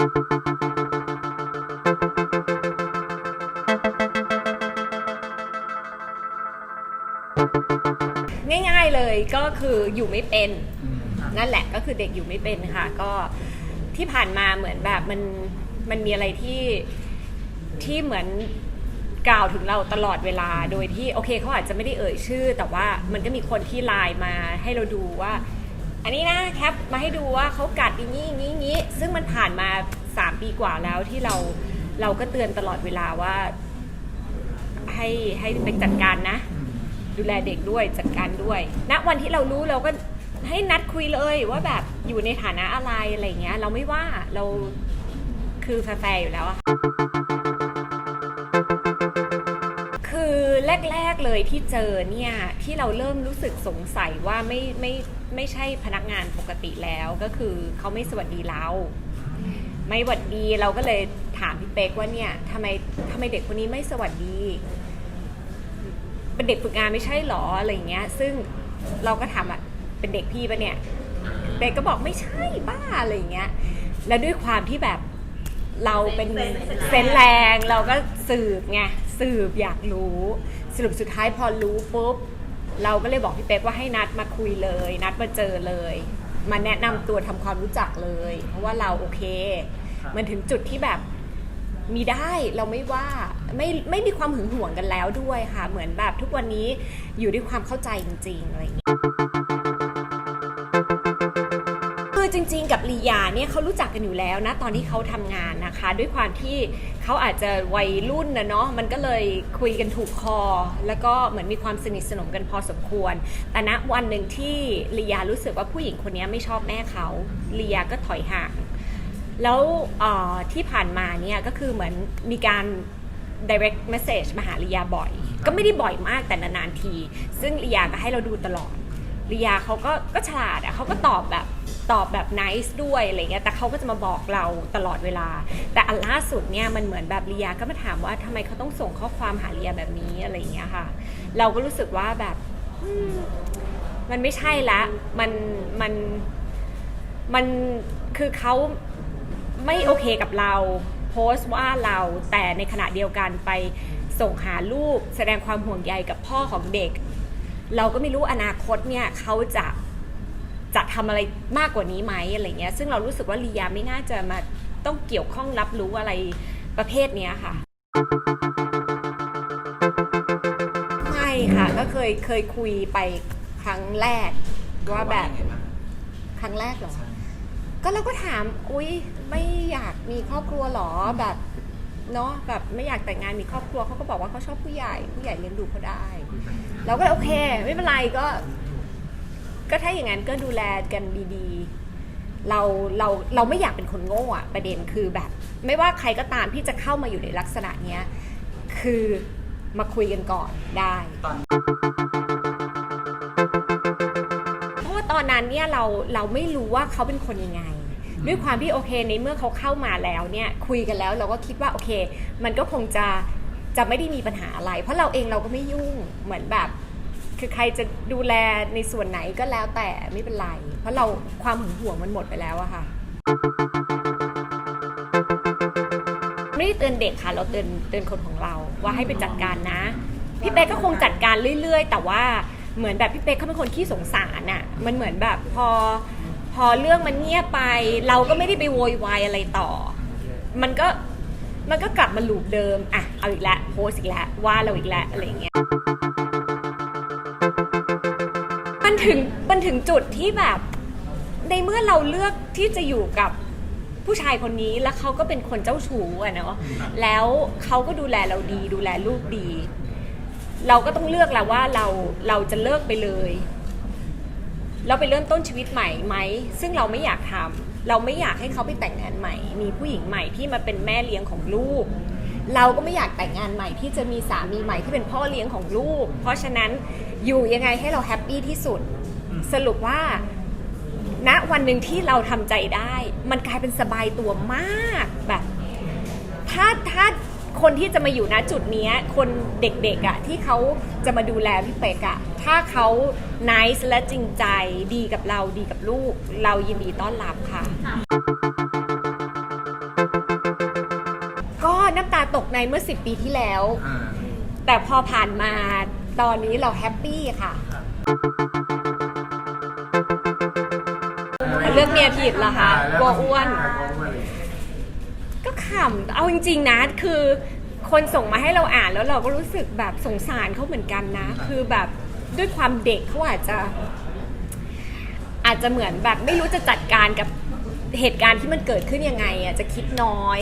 ง่ายๆเลยก็คืออยู่ไม่เป็นนั่นแหละก็คือเด็กอยู่ไม่เป็นค่ะ ก็ที่ผ่านมาเหมือนแบบมันมันมีอะไรที่ที่เหมือนกล่าวถึงเราตลอดเวลาโดยที่โอเคเขาอาจจะไม่ได้เอ่ยชื่อ แต่ว่ามันก็มีคนที่ไลน์มาให้เราดูว่า อันนี้นะแคปมาให้ดูว่าเขากัดอย่างนี้อย่างนี้อย่างนี้ ซึ่งมันผ่านมา 3 ปีกว่าแล้วที่เราเราก็เตือนตลอดเวลาว่า ให้ให้ไปจัดการนะ ดูแลเด็กด้วยจัดการด้วยณวันที่เรารู้เราก็ให้นัดคุยเลยว่าแบบอยู่ในฐานะอะไรอะไรเงี้ย เราไม่ว่าเราคือแฟร์อยู่แล้วอะ แรก ๆเลยที่เจอเนี่ยที่เราเริ่มรู้สึกสงสัยว่าไม่ไม่ไม่ใช่พนักงานปกติแล้วก็คือเขาไม่สวัสดีเรา ไม่สวัสดีเราก็เลยถามพี่เป๊กว่าเนี่ยทำไมทำไมเด็กคนนี้ไม่สวัสดีเป็นเด็กฝึกงานไม่ใช่หรออะไรอย่างเงี้ย ซึ่งเราก็ถามอะเป็นเด็กพี่ปะเนี่ยเด็กก็บอกไม่ใช่บ้าอะไรอย่างเงี้ยแล้วด้วยความที่แบบเราเป็นเซนส์แรงเราก็สืบไงสืบอยากรู้ส รุปสุดท้ายพอรู้ปุ๊บเราก็เลยบอกพี่เป๊กว่าให้นัดมาคุยเลย นัดมาเจอเลย มาแนะนำตัวทำความรู้จักเลย เพราะว่าเราโอเค มันถึงจุดที่แบบมีได้เราไม่ว่าไม่ไม่มีความหึงหวงกันแล้วด้วยค่ะ เหมือนแบบทุกวันนี้อยู่ด้วยความเข้าใจจริงๆอะไรอย่างเงี้ย กับลียาเนี่ยเขารู้จักกันอยู่แล้วนะตอนที่เขาทำงานนะคะ ด้วยความที่เขาอาจจะวัยรุ่นนะเนาะมันก็เลยคุยกันถูกคอ แล้วก็เหมือนมีความสนิทสนมกันพอสมควร แต่ณวันหนึ่งที่ลียารู้สึกว่าผู้หญิงคนนี้ไม่ชอบแม่เขาลียาก็ถอยห่าง แล้วเอ่อที่ผ่านมาเนี่ยก็คือเหมือนมีการ direct message มาหาลียาบ่อย ก็ไม่ได้บ่อยมากแต่นานๆที ซึ่งลียาก็ให้เราดูตลอดลียาเขาก็ก็ฉลาดอะเขาก็ตอบแบบ ตอบแบบ nice ด้วยอะไรเงี้ยแต่เขาก็จะมาบอกเราตลอดเวลา แต่อันล่าสุดเนี่ยมันเหมือนแบบลียาก็มาถามว่าทำไมเขาต้องส่งข้อความหาลียาแบบนี้อะไรเงี้ยค่ะ เราก็รู้สึกว่าแบบมมันไม่ใช่ละมันมันมันคือเขาไม่โอเคกับเราโพสต์ว่าเราแต่ในขณะเดียวกันไปส่งหาลูกแสดงความห่วงใยกับพ่อของเด็ก เราก็ไม่รู้อนาคตเนี่ยเขาจะ จะทำอะไรมากกว่านี้ไหมอะไรเงี้ยซึ่งเรารู้สึกว่าลียาไม่น่าจะมาต้องเกี่ยวข้องรับรู้อะไรประเภทเนี้ยค่ะไม่ค่ะก็เคยเคยคุยไปครั้งแรกว่าแบบครั้งแรกเหรอก็เราก็ถามอุ้ยไม่อยากมีครอบครัวหรอแบบเนาะแบบไม่อยากแต่งงานมีครอบครัวเขาก็บอกว่าเขาชอบผู้ใหญ่ผู้ใหญ่เลี้ยงดูเขาได้ เราก็เลยโอเค ไม่เป็นไรก็ ก็ถ้าอย่างนั้นก็ดูแลกันดีๆ เราเราเราไม่อยากเป็นคนโง่อะประเด็นคือแบบ ไม่ว่าใครก็ตามที่จะเข้ามาอยู่ในลักษณะเนี้ยคือมาคุยกันก่อนได้เพราะว่าตอนนั้นเนี่ยเราเราไม่รู้ว่าเขาเป็นคนยังไง ด้วยความที่โอเคในเมื่อเขาเข้ามาแล้วเนี่ยคุยกันแล้วเราก็คิดว่าโอเค มันก็คงจะจะไม่ได้มีปัญหาอะไร เพราะเราเองเราก็ไม่ยุ่งเหมือนแบบ คือใครจะดูแลในส่วนไหนก็แล้วแต่ไม่เป็นไร เพราะเราความหึงหวงมันหมดไปแล้วอะค่ะ ไม่ได้เตือนเด็กค่ะ เราเตือนเตือนคนของเราว่าให้ไปจัดการนะ พี่เป๊กก็คงจัดการเรื่อย ๆ แต่ว่าเหมือนแบบพี่เป๊กเขาเป็นคนขี้สงสารน่ะมันเหมือนแบบพอพอเรื่องมันเงียบไป เราก็ไม่ได้ไปโวยวายอะไรต่อ มันก็มันก็กลับมาลูปเดิม อะ เอาอีกแล้วโพสอีกแล้วว่าเราอีกแล้วอะไรอย่างเงี้ย ถึงมันถึงจุดที่แบบ ในเมื่อเราเลือกที่จะอยู่กับผู้ชายคนนี้แล้วเขาก็เป็นคนเจ้าชู้อะเนาะแล้วเขาก็ดูแลเราดีดูแลลูกดี เราก็ต้องเลือกแล้วว่าเราเราจะเลิกไปเลยเราไปเริ่มต้นชีวิตใหม่ไหม ซึ่งเราไม่อยากทำเราไม่อยากให้เขาไปแต่งงานใหม่ มีผู้หญิงใหม่ที่มาเป็นแม่เลี้ยงของลูก เราก็ไม่อยากแต่งงานใหม่ที่จะมีสามีใหม่ที่เป็นพ่อเลี้ยงของลูก เพราะฉะนั้น อยู่ยังไงให้เราแฮปปี้ที่สุด สรุปว่าณวันหนึ่งที่เราทำใจได้ มันกลายเป็นสบายตัวมากแบบ ถ้าถ้าคนที่จะมาอยู่ณจุดเนี้ยคนเด็กๆอะ่ะที่เขาจะมาดูแลพี่เป็กอะ่ะถ้าเขา nice และจริงใจดีกับเราดีกับลูก เรายินดีต้อนรับค่ะน้ำตาตกในเมื่อ 10 ปีที่แล้วอ่าแต่พอผ่านมา ตอนนี้เราแฮปปี้ค่ะ เลือกเมียผิดเหรอคะกลัวอ้วนกลัวอ้วนเลยก็ขำเอาจริง ๆ นะ คือคนส่งมาให้เราอ่านแล้วเราก็รู้สึกแบบสงสารเขาเหมือนกันนะ คือแบบด้วยความเด็กเขาอาจจะ อาจจะเหมือนแบบไม่รู้จะจัดการกับเหตุการณ์ที่มันเกิดขึ้นยังไงอาจจะคิดน้อย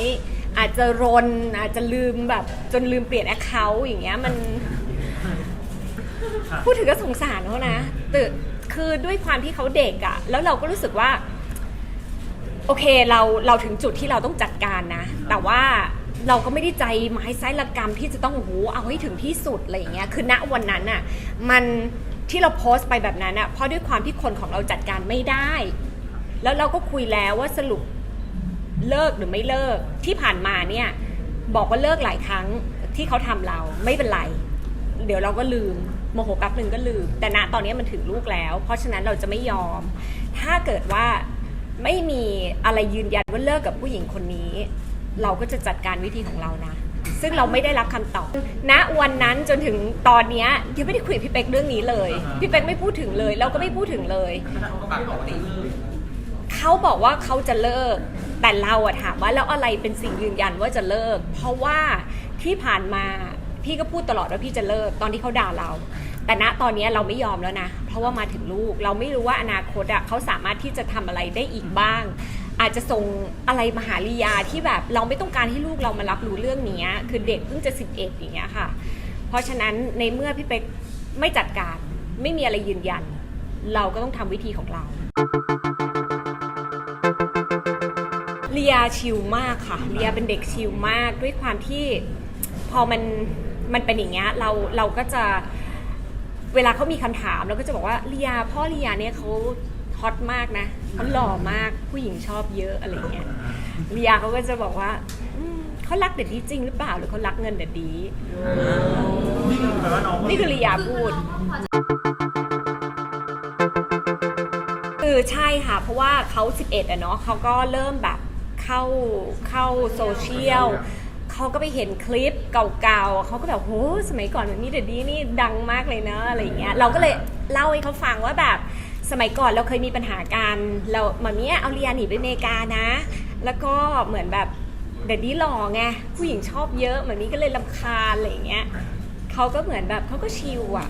อาจจะรนอาจจะลืมแบบจนลืมเปลี่ยนแอคเคาท์อย่างเงี้ยมัน พูดถึงก็สงสารเขานะแต่คือด้วยความที่เขาเด็กอะแล้วเราก็รู้สึกว่า โอเคเราเราถึงจุดที่เราต้องจัดการนะ แต่ว่าเราก็ไม่ได้ใจไม้ไซระกรรมที่จะต้องโอ้โหเอาให้ถึงที่สุดอะไรอย่างเงี้ยคือณวันนั้นน่ะมันที่เราโพสต์ไปแบบนั้นน่ะเพราะด้วยความที่คนของเราจัดการไม่ได้ แล้วเราก็คุยแล้วว่าสรุปเลิกหรือไม่เลิกที่ผ่านมาเนี่ยบอกว่าเลิกหลายครั้งที่เขาทำเราไม่เป็นไร เดี๋ยวเราก็ลืม โมโหแป๊บหนึ่งก็ลืม แต่ณตอนนี้มันถึงลูกแล้ว เพราะฉะนั้นเราจะไม่ยอม ถ้าเกิดว่าไม่มีอะไรยืนยันว่าเลิกกับผู้หญิงคนนี้ เราก็จะจัดการวิธีของเรานะ ซึ่งเราไม่ได้รับคำตอบณวันนั้นจนถึงตอนเนี้ยยังไม่ได้คุยกับพี่เป๊กเรื่องนี้เลย พี่เป๊กไม่พูดถึงเลย เราก็ไม่พูดถึงเลยเขาบอกว่าเขาจะเลิก แต่เราอะถามว่าแล้วอะไรเป็นสิ่งยืนยันว่าจะเลิก เพราะว่าที่ผ่านมา พี่ก็พูดตลอดว่าพี่จะเลิกตอนที่เขาด่าเรา แต่ณตอนนี้เราไม่ยอมแล้วนะ เพราะว่ามาถึงลูกเราไม่รู้ว่าอนาคตอะเขาสามารถที่จะทำอะไรได้อีกบ้าง อาจจะส่งอะไรมาหาลียาที่แบบเราไม่ต้องการให้ลูกเรามารับรู้เรื่องนี้คือเด็กเพิ่งจะ 11 อย่างเงี้ยค่ะ เพราะฉะนั้นในเมื่อพี่เป๊กไม่จัดการไม่มีอะไรยืนยัน เราก็ต้องทำวิธีของเราเลียชิลมากค่ะเลียเป็นเด็กชิลมากด้วยความที่พอมัน มันเป็นอย่างเงี้ยเราเราก็จะเวลาเขามีคำถามเราก็จะบอกว่าเลียพ่อเลียเนี่ยเขาฮอตมากนะเขาหล่อมากผู้หญิงชอบเยอะอะไรเงี้ยเลียเขาก็จะบอกว่าอืมเขารักเด็ดดีจริงหรือเปล่าหรือเขารักเงินเด็ดดีนี่คือแปลว่าน้องนี่คือลียาพูดคือใช่ค่ะ เพราะว่าเขา 11อะเนาะเขาก็เริ่มแบบเข้าเข้าโซเชียล เขาก็ไปเห็นคลิปเก่าๆเขาก็แบบโหสมัยก่อนมันมีเดดดี้นี่ดังมากเลยนะอะไรอย่างเงี้ยเราก็เลยเล่าให้เขาฟังว่าแบบสมัยก่อนเราเคยมีปัญหากันเรามาเนี้ยเอาเรียนหนีไปอเมริกานะ แล้วก็เหมือนแบบเดดดี้หล่อไงผู้หญิงชอบเยอะเหมือนนี้ก็เลยลำคาญอะไรอย่างเงี้ยเขาก็เหมือนแบบเขาก็ชิลอะ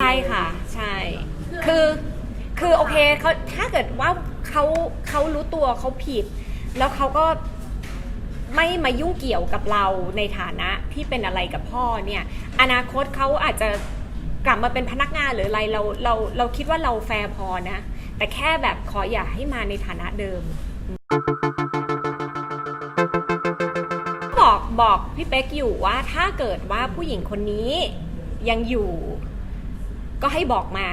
ใช่ค่ะ ใช่ คือคือโอเคเขาถ้าเกิดว่า เขาเขารู้ตัวเขาผิด แล้วเขาก็ไม่มายุ่งเกี่ยวกับเราในฐานะที่เป็นอะไรกับพ่อเนี่ย อนาคตเขาอาจจะกลับมาเป็นพนักงานหรืออะไรเราเราเราคิดว่าเราแฟร์พอนะ แต่แค่แบบขออย่าให้มาในฐานะเดิม บอกบอกพี่เป๊กอยู่ว่าถ้าเกิดว่าผู้หญิงคนนี้ยังอยู่ ก็ให้บอกมา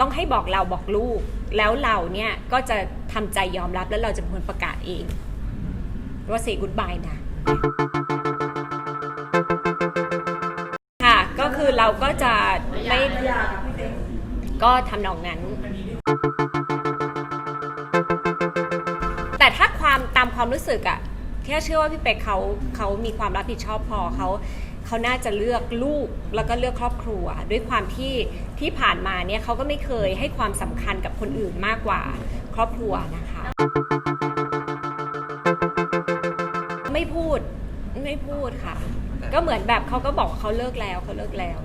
ต้องให้บอกเราบอกลูก แล้วเราเนี่ยก็จะทำใจยอมรับแล้วเราจะเป็นคนประกาศเองว่าเซกุดบายนะค่ะก็คือเราก็จะไม่ก็ทำนองนั้น แต่ถ้าความตามความรู้สึกอะแค่เชื่อว่าพี่เป็กเขาเขามีความรับผิดชอบพอเขา เขาน่าจะเลือกลูกแล้วก็เลือกครอบครัว ด้วยความที่ที่ผ่านมาเนี่ยเขาก็ไม่เคยให้ความสำคัญกับคนอื่นมากกว่าครอบครัวนะคะ ไม่พูดไม่พูดค่ะ ก็เหมือนแบบเขาก็บอกเขาเลิกแล้วเขาเลิกแล้ว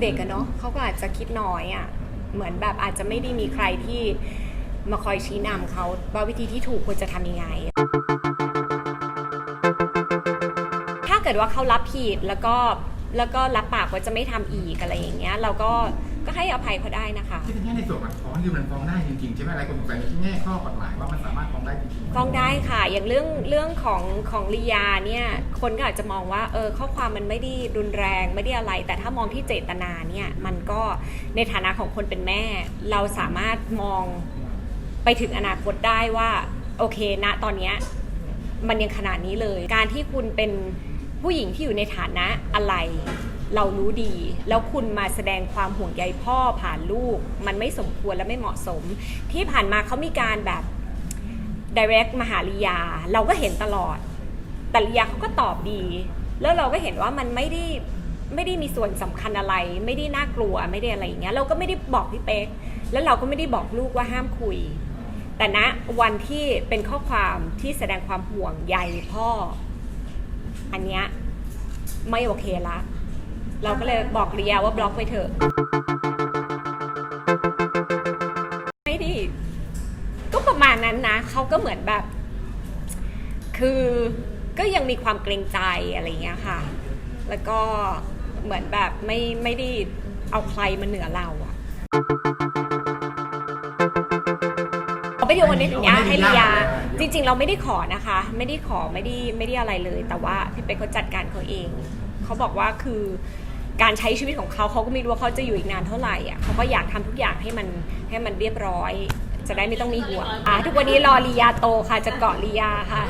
เด็กอะเนาะเขาก็อาจจะคิดน้อยอะเหมือนแบบอาจจะไม่ได้มีใครที่มาคอยชี้นำเขาว่าวิธีที่ถูกควรจะทำยังไง กิดว่าเขารับผิดแล้วก็แล้วก็รับปากว่าจะไม่ทำอีกอะไรอย่างเงี้ย เราก็ก็ให้อภัยเขาได้นะคะ ที่เป็นแง่ในส่วนมันฟ้องคือมันฟ้องได้จริงๆใช่ไหมอะไรคนสงสัยในที่แง่ข้อกฎหมายว่ามันสามารถฟ้องได้จริงๆฟ้องได้ค่ะ อย่างเรื่องเรื่องของของลียาเนี่ย คนก็อาจจะมองว่าเออข้อความมันไม่ได้รุนแรงไม่ได้อะไร แต่ถ้ามองที่เจตนาเนี่ย มันก็ในฐานะของคนเป็นแม่ เราสามารถมองไปถึงอนาคตได้ว่า โอเคณตอนเนี้ยมันยังขนาดนี้เลย การที่คุณเป็น ผู้หญิงที่อยู่ในฐานะอะไร เรารู้ดี แล้วคุณมาแสดงความห่วงใยพ่อผ่านลูก มันไม่สมควรและไม่เหมาะสม ที่ผ่านมาเขามีการแบบ direct มาหาลียา เราก็เห็นตลอด แต่ลียาเขาก็ตอบดี แล้วเราก็เห็นว่ามันไม่ได้ไม่ได้มีส่วนสำคัญอะไร ไม่ได้น่ากลัวไม่ได้อะไรอย่างเงี้ยเราก็ไม่ได้บอกพี่เป๊กแล้วเราก็ไม่ได้บอกลูกว่าห้ามคุย แต่ณวันที่เป็นข้อความที่แสดงความห่วงใยพ่อ อันเนี้ยไม่โอเคละ เราก็เลยบอกลียว่าบล็อกไปเถอะ ไม่ดี ก็ประมาณนั้นนะ เขาก็เหมือนแบบ คือก็ยังมีความเกรงใจอะไรเงี้ยค่ะ แล้วก็เหมือนแบบไม่ไม่ได้เอาใครมาเหนือเราอะเอาไปดูวันนี้อย่างเงี้ยให้ลียา จริง ๆ เราไม่ได้ขอนะคะ ไม่ได้ขอไม่ได้ไม่ได้อะไรเลย แต่ว่าพี่เป๊กเขาจัดการเขาเอง เขาบอกว่าคือการใช้ชีวิตของเขาเขาก็ไม่รู้ว่าเขาจะอยู่อีกนานเท่าไหร่อะเขาก็อยากทำทุกอย่างให้มันให้มันเรียบร้อย จะได้ไม่ต้องมีห่วงอะทุกวันนี้รอลียาโตค่ะจะเกาะลียาค่ะ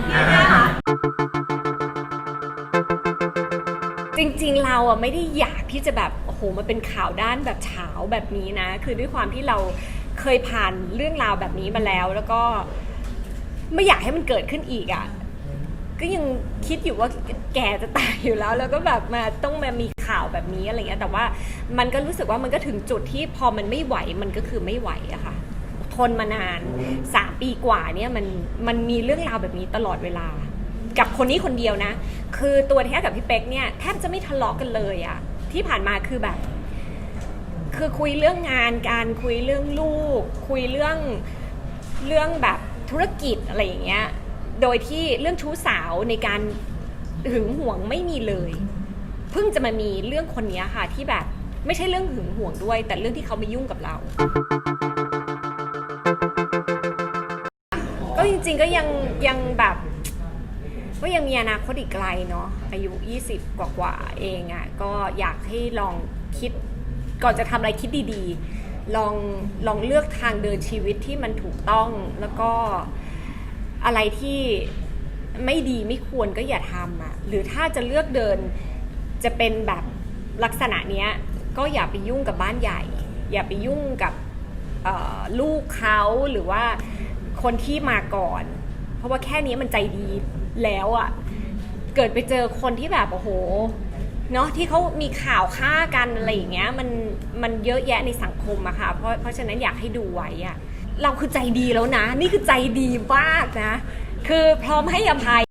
จริงๆเราอะไม่ได้อยากที่จะแบบโอ้โหมันเป็นข่าวด้านแบบเฉาแบบนี้นะ คือด้วยความที่เราเคยผ่านเรื่องราวแบบนี้มาแล้วแล้วก็ ไม่อยากให้มันเกิดขึ้นอีกอะก็ยังคิดอยู่ว่าแกจะตายอยู่แล้ว แล้วก็แบบมาต้องมามีข่าวแบบนี้อะไรเงี้ยแต่ว่ามันก็รู้สึกว่ามันก็ถึงจุดที่พอมันไม่ไหวมันก็คือไม่ไหวอะค่ะ ทนมานานสามปีกว่าเนี่ยมันมันมีเรื่องราวแบบนี้ตลอดเวลา กับคนนี้คนเดียวนะ คือตัวแท้กับพี่เป๊กเนี่ยแทบจะไม่ทะเลาะกันเลยอะที่ผ่านมาคือแบบ คือคุยเรื่องงานการคุยเรื่องลูก คุยเรื่องเรื่องแบบ ธุรกิจอะไรอย่างเงี้ย โดยที่เรื่องชู้สาวในการหึงหวงไม่มีเลย เพิ่งจะมามีเรื่องคนนี้ค่ะที่แบบไม่ใช่เรื่องหึงหวงด้วย แต่เรื่องที่เขามายุ่งกับเรา ก็จริง ๆก็ยังยังแบบก็ยังมีอนาคตอีกไกลเนาะอายุ 20 กว่าๆเองอะ่ะก็อยากให้ลองคิดก่อนจะทำอะไรคิดดีๆ ลองลองเลือกทางเดินชีวิตที่มันถูกต้องแล้วก็อะไรที่ไม่ดีไม่ควรก็อย่าทำอะ่ะหรือถ้าจะเลือกเดินจะเป็นแบบลักษณะเนี้ยก็อย่าไปยุ่งกับบ้านใหญ่ อย่าไปยุ่งกับลูกเขาหรือว่าคนที่มาก่อน เพราะว่าแค่นี้มันใจดีแล้วอะ่ะเกิดไปเจอคนที่แบบโอ้โห เนาะที่เขามีข่าวฆ่ากันอะไรอย่างเงี้ยมันมันเยอะแยะในสังคมอะค่ะ เพราะเพราะฉะนั้นอยากให้ดูไว้อะเราคือใจดีแล้วนะ นี่คือใจดีมากนะ คือพร้อมให้อภัย